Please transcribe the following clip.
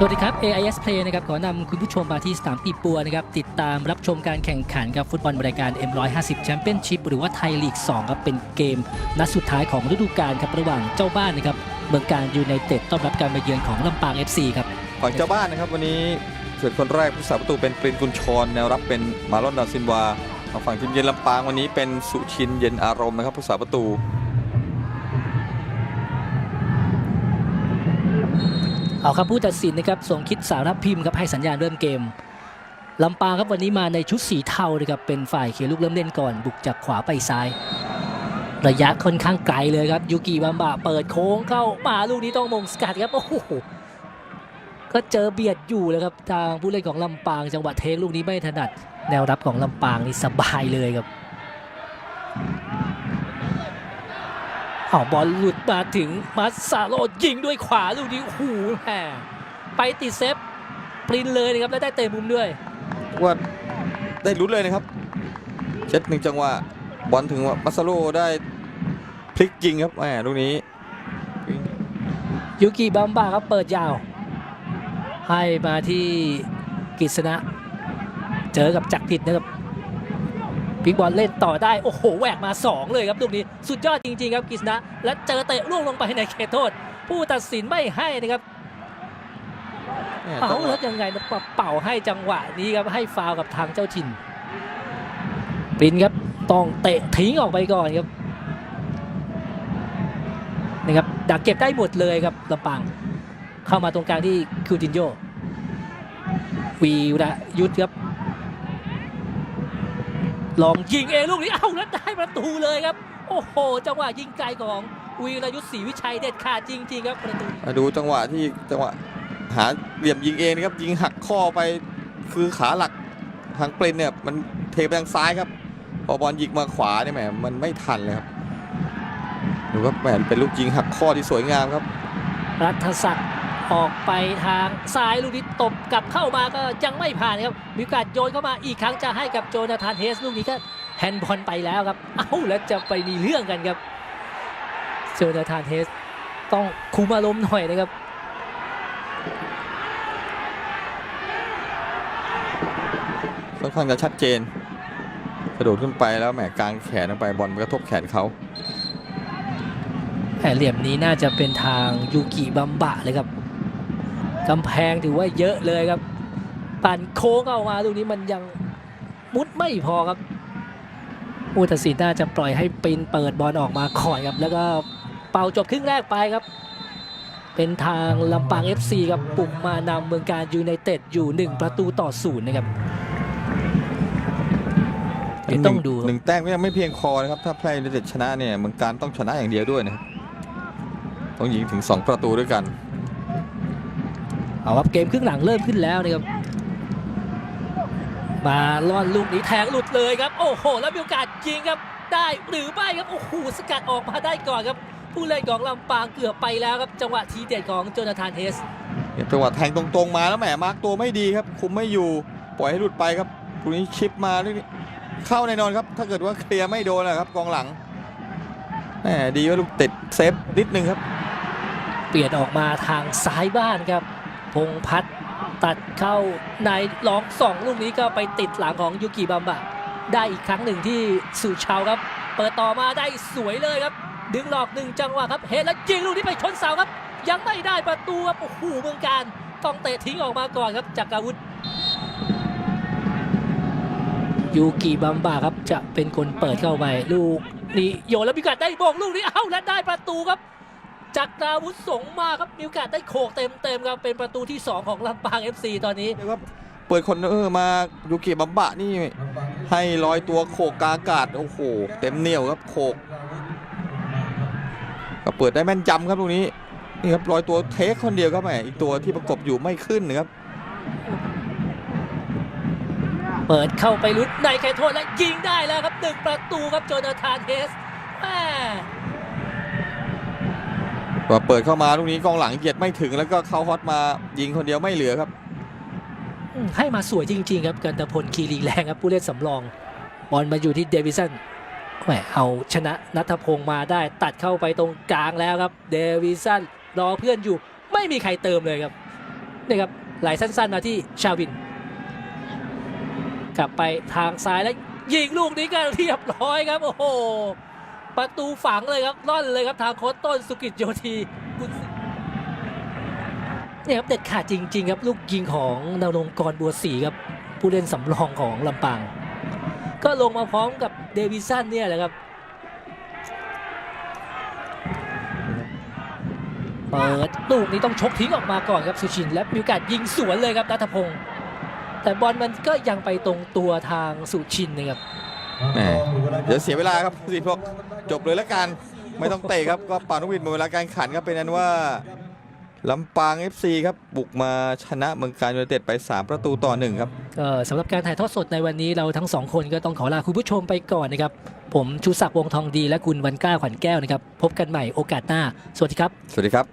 สวัสดีครับ AIS Play นะครับขอนำคุณผู้ชมมาที่สนามปีปัวนะครับติดตามรับชมการแข่งขันกับฟุตบอลรายการ M150 Championship หรือว่าไทยลีก2ครับเป็นเกม นัดสุดท้ายของฤดูกาลครับระหว่างเจ้าบ้านนะครับเมืองการยูไนเต็ดต้อนรับการมาเยือนของลำปาง FC ครับฝั่งเจ้าบ้านนะครับวันนี้เสือคนแรกผู้สาประตูเป็นปรินกุลชรแนวรับเป็นมาลอนดาซินวาฝั่งทีมเยือนลำปางวันนี้เป็นสุชินเย็นอารมณ์นะครับผู้สาประตู เอาครับผู้ตัดสินนะครับสงคิดสารพิมพ์ครับให้สัญญาณเริ่มเกมลำปางครับวันนี้มาในชุดสีเทานะครับเป็นฝ่ายเขียลูกเริ่มเล่นก่อน บุกจากขวาไปซ้าย ระยะค่อนข้างไกลเลยครับยูกิบัมบะเปิดโค้งเข้ามาลูกนี้ต้องมงสกัดครับโอ้โหก็เจอเบียดอยู่เลยครับทางผู้เล่นของลำปาง จังหวะเทคลูกนี้ไม่ถนัด แนวรับของลำปางนี่สบายเลยครับ เอาบอลหลุดมาถึงมาซาโลยิงด้วยขวาลูกนี้โอ้โหแหมไปติดเซฟปรินเลยนะครับแล้วได้เตะมุมด้วยว่าได้ลุ้นเลยนะครับเช็ดหนึ่งจังหวะบอลถึงว่ามาซาโลได้พลิกยิงครับแหมลูกนี้ยูกิบัมบาครับเปิดยาว ให้มาที่กฤษณะเจอกับจักรผิดนะครับ พิกบอลเล่นต่อได้ โอ้โหแหวกมา 2 เลยครับลูกนี้สุดยอดจริง ๆ ครับกฤษณะและเจอเตะล่วงลงไปในเขตโทษ ผู้ตัดสินไม่ให้นะครับแหม่เอาจังหวะแล้วยังไงนะเป่าให้จังหวะนี้ครับให้ฟาวล์กับทางเจ้าถิ่นปรินครับต้องเตะทิ้งออกไปก่อนครับนะครับดักเก็บได้หมดเลยครับลำปางเข้ามาตรงกลางที่คิวตินโยวีระยุทธครับ ลองยิงเองลูกนี้เอ้าแล้วได้ประตูเลยครับ โอ้โห จังหวะยิงไกลของวีรยุทธศรีวิชัยเด็ดขาดจริงๆครับประตูมาดูจังหวะที่จังหวะหาเหลี่ยมยิงเองนะครับ ยิงหักข้อไปคือขาหลักทางปรินเนี่ยมันเทไปทางซ้ายครับพอบอลยิงมาขวาเนี่ยแหมมันไม่ทันเลยครับดูครับแหมเป็นลูกยิงหักข้อที่สวยงามครับ รัฐศักดิ์ ออกไปทางซ้ายลูกนี้ตบกลับเข้ามาก็ยังไม่ผ่านครับมีโอกาสโยนเข้ามาอีกครั้งจะให้กับโจนาธานเฮสลูกนี้ก็แฮนด์บอลไปแล้วครับ เอ้าแล้วจะไปมีเรื่องกันครับโจนาธานเฮสต้องคุมอารมณ์หน่อยนะครับค่อนข้างจะชัดเจน กระโดดขึ้นไปแล้วแหมกลางแขนลงไปบอลมันกระทบแขนเขาแผนเหลี่ยมนี้น่าจะเป็นทางยูกิบัมบะเลยครับ กำแพงถือว่าเยอะเลยครับ ปั่นโค้งเอามาลูกนี้มันยังมุดไม่พอครับผู้ตัดสินน่าจะปล่อยให้ปินเปิดบอลออกมาก่อนครับ แล้วก็เป่าจบครึ่งแรกไปครับ เป็นทางลำปาง FC ครับปลุกมานำเมืองการยูไนเต็ดอยู่ 1 ประตูต่อศูนย์นะครับเดี๋ยวต้องดูหนึ่งแต้มก็ยังไม่เพียงพอนะครับ ถ้าแพร่ยูไนเต็ดชนะเนี่ยเมืองการต้องชนะอย่างเดียวด้วยนะครับต้องยิงถึง 2 ประตูด้วยกัน เอาครับเกมครึ่งหลังเริ่มขึ้นแล้วนะครับมาล่อนลูกนี้แทงหลุดเลยครับ โอ้โห แล้วมีโอกาสยิงครับได้หรือไม่ครับโอ้โหสกัดออกมาได้ก่อนครับ ผู้เล่นของลำปางเกือบไปแล้วครับจังหวะทีเด็ดของโจนาธานเฮสจังหวะแทงตรงๆมาแล้วแหมมาร์กตัวไม่ดีครับ คุมไม่อยู่ปล่อยให้หลุดไปครับตรงนี้ชิปมาลูกนี้เข้าแน่นอนครับ ถ้าเกิดว่าเคลียร์ไม่โดนนะครับกองหลังแหมดีว่าลูกติดเซฟนิดนึงครับ เปลี่ยนออกมาทางซ้ายบ้านครับ พงพัฒน์ตัดเข้าในล็อกสองลูกนี้ก็ไปติดหลังของยูกิบัมบะ ได้อีกครั้งหนึ่งที่สุชาวครับ เปิดต่อมาได้สวยเลยครับ ดึงหลอกหนึ่งจังหวะครับเห็นแล้วยิงลูกนี้ไปชนเสาครับ ยังไม่ได้ประตูครับโอ้โหเมืองการต้องเตะทิ้งออกมาก่อนครับจากอาวุธยูกิบัมบะครับจะเป็นคนเปิดเข้าไปลูกนี้โยนแล้วมีกาสได้บงลูกนี้เอ้าและได้ประตูครับ จากดาวุธสงมาครับมีโอกาสได้โขกเต็มเต็มๆครับเป็นประตูที่ 2 ของลำปาง FC ตอนนี้เรียกว่าเปิดคอนเนอร์มายูกิบัมบะนี่ให้ลอยตัวโขกกลางอากาศโอ้โหเต็มเหนียวครับโขกก็เปิดได้แม่นยำครับตรงนี้นี่ครับลอยตัวเทคคนเดียวครับแหมอีกตัวที่ประกบอยู่ไม่ขึ้นนะครับเปิดเข้าไปลุ้นในแคโทษและยิงได้แล้วครับหนึ่งประตูครับโจนาธานเฮสแม่ ว่าเปิดเข้ามาลูกนี้กองหลังเหยียดไม่ถึงแล้วก็เข้าฮอตมายิงคนเดียวไม่เหลือครับให้มาสวยจริง ๆ ครับกันตพลคีรีแรงครับผู้เล่นสำรองบอลมาอยู่ที่เดวิสันแหมเอาชนะนัทพงศ์มาได้ตัดเข้าไปตรงกลางแล้วครับ เดวิสันรอเพื่อนอยู่ ไม่มีใครเติมเลยครับนี่ครับไหลสั้น ๆ มาที่ชาวิน กลับไปทางซ้ายแล้วยิงลูกนี้ก็เรียบร้อยครับ โอ้โห ประตูฝังเลยครับล่อนเลยครับทางโค้ชต้นสุกิจโยธีเนี่ยครับเด็ดขาดจริง ๆ ครับ ลูกยิงของนรงค์กรบัวศรีครับผู้เล่นสำรองของลำปางก็ลงมาพร้อมกับเดวิสันเนี่ยแหละครับเปิดลูกนี้ต้องชกทิ้งออกมาก่อนครับสุชินและมีโอกาสยิงสวนเลยครับนัทพงศ์แต่บอลมันก็ยังไปตรงตัวทางสุชินนะครับ แหมเดี๋ยวเสียเวลาครับสิพวกจบเลยละกันไม่ต้องเตะครับก็ป่านกหวิดหมดเวลาการขันครับเป็นนั้นว่าลำปาง FC ครับบุกมาชนะเมืองการยูไนเต็ดไป 3 ประตูต่อหนึ่งครับก็สำหรับการถ่ายทอดสดในวันนี้เราทั้งสองคนก็ต้องขอลาคุณผู้ชมไปก่อนนะครับ ผมชูศักดิ์วงศ์ทองดีและคุณวันกล้าขวัญแก้วนะครับ พบกันใหม่โอกาสหน้า สวัสดีครับ สวัสดีครับ